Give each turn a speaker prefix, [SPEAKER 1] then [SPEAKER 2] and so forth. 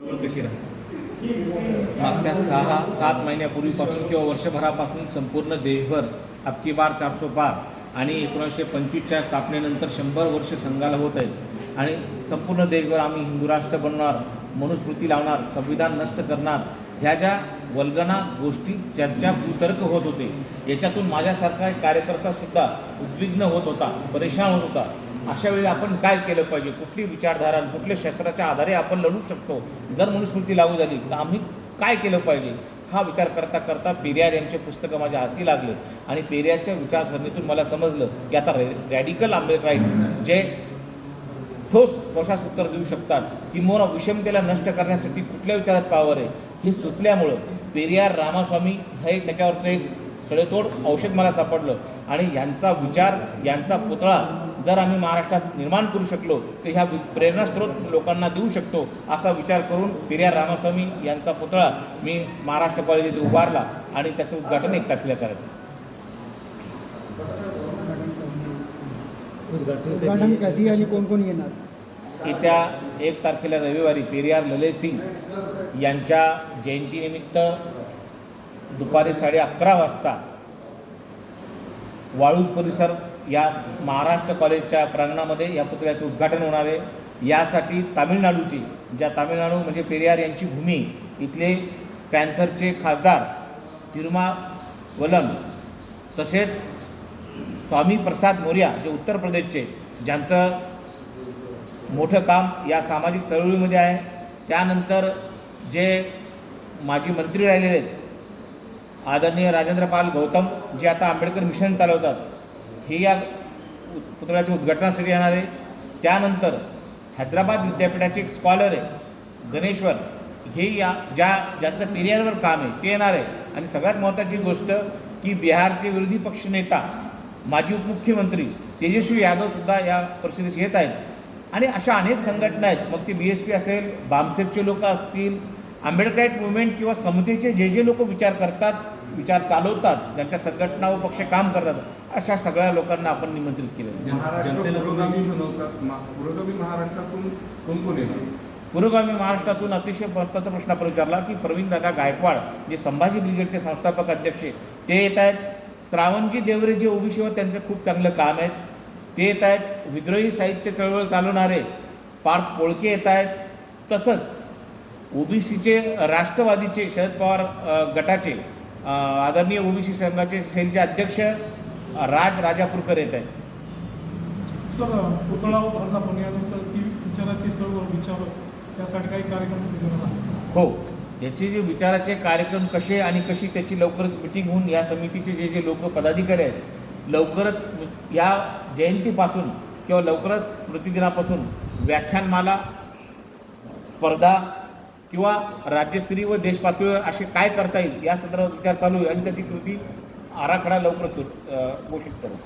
[SPEAKER 1] कशी राहते मागच्या सहा सात महिन्यापूर्वीपासून किंवा वर्षभरापासून संपूर्ण देशभर अबकी बार चारसो पार आणि एकोणीसशे पंचवीसच्या स्थापनेनंतर शंभर वर्ष संघाला होत आहेत. आणि संपूर्ण देशभर आम्ही हिंदू राष्ट्र बनणार मनुस्मृती लावणार संविधान नष्ट करणार ह्या ज्या वल्गना गोष्टी चर्चा कुतर्क होत होते याच्यातून माझ्यासारखा एक कार्यकर्तासुद्धा उद्विग्न होत होता परेशान होत होता. अशा वेळी आपण काय केलं पाहिजे? कुठली विचारधारा कुठल्या शस्त्राच्या आधारे आपण लढू शकतो? जर मनुस्मृती लागू झाली तर आम्ही काय केलं पाहिजे? हा विचार करता करता पेरियार यांचे पुस्तकं माझ्या हाती लागले. आणि पेरियारच्या विचारसरणीतून मला समजलं की आता रे रॅडिकल आंबेडकराईट जे ठोस कोशास उत्तर देऊ शकतात. किंवा विषमतेला नष्ट करण्यासाठी कुठल्या विचारात पावर आहे? हे सुचल्यामुळं पेरियार रामास्वामी हे त्याच्यावरचं एक सडेतोड औषध मला सापडलं. आणि यांचा विचार यांचा पुतळा जर आम्ही महाराष्ट्रात निर्माण करू शकलो तर ह्या प्रेरणास्रोत लोकांना देऊ शकतो असा विचार करून पेरियार रामास्वामी यांचा पुतळा मी महाराष्ट्र कॉलेज येथे उभारला आणि त्याचं उद्घाटन एक तारखेला करायचं
[SPEAKER 2] उद्घाटन कधी आणि कोण कोण येणार?
[SPEAKER 1] येत्या एक तारखेला रविवारी पेरियार लले सिंग यांच्या जयंतीनिमित्त दुपारी साडे अकरा वाजता वाळूज परिसर या महाराष्ट्र कॉलेजच्या प्रांगणामध्ये या पुतळ्याचं उद्घाटन होणार आहे. यासाठी तामिळनाडूची ज्या तामिळनाडू म्हणजे पेरियार यांची भूमी इथले पॅन्थरचे खासदार तिरुमावलम तसेच स्वामी प्रसाद मोर्या जे उत्तर प्रदेशचे ज्यांचं मोठं काम या सामाजिक चळवळीमध्ये आहे. त्यानंतर जे माजी मंत्री राहिलेले आहेत आदरणीय राजेंद्रपाल गौतम जे आता आंबेडकर मिशन चालवतात. हे या पुतळ्याचे उद्घाटनासाठी येणार आहे. त्यानंतर हैदराबाद विद्यापीठाचे एक स्कॉलर आहे गणेश्वर हे या ज्या ज्यांचं पेरियारवर काम आहे ते येणार आहे. आणि सगळ्यात महत्त्वाची गोष्ट की बिहारचे विरोधी पक्षनेता माजी उपमुख्यमंत्री तेजस्वी यादवसुद्धा या परिषदेस येत आहेत. आणि अशा अनेक संघटना आहेत. मग ते बी एस पी असेल बामसेपचे लोक असतील आंबेडकराईट मुवमेंट किंवा समतेचे जे जे लोक विचार करतात विचार चालवतात ज्यांच्या संघटना व पक्ष काम करतात अशा सगळ्या लोकांना आपण निमंत्रित केलं.
[SPEAKER 3] महाराष्ट्र पुरोगामी महाराष्ट्रातून कोण कोण येणार?
[SPEAKER 1] पुरोगामी महाराष्ट्रातून अतिशय महत्त्वाचा प्रश्न आपण विचारला की प्रवीणदादा गायकवाड जे संभाजी ब्रिगेडचे संस्थापक अध्यक्ष ते येत आहेत. श्रावणजी देवरे जे ओबीसीवर त्यांचं खूप चांगलं काम आहे. ते येत आहेत. विद्रोही साहित्य चळवळ चालवणारे पार्थ कोळके येत आहेत. तसंच ओबीसीचे राष्ट्रवादीचे शरद पवार गटाचे आदरणीय ओबीसी संघाचे सेलचे अध्यक्ष राज राजापूरकर येत आहेत.
[SPEAKER 4] सर पुतळा उभारला पण यानंतर ती विचाराची सर्व विचार त्यासाठी काही कार्यक्रम
[SPEAKER 1] हो. याचे जे विचाराचे कार्यक्रम कसे आणि कशी त्याची लवकरच मिटिंग होऊन या समितीचे जे जे लोक पदाधिकारी आहेत लवकरच या जयंतीपासून किंवा लवकरच स्मृतिदिनापासून व्याख्यानमाला स्पर्धा किंवा राज्यस्तरीय व देशपातळीवर असे काय करता येईल या संदर्भात विचार चालू आहे आणि त्याची कृती आराखडा लवकरच घोषित करू.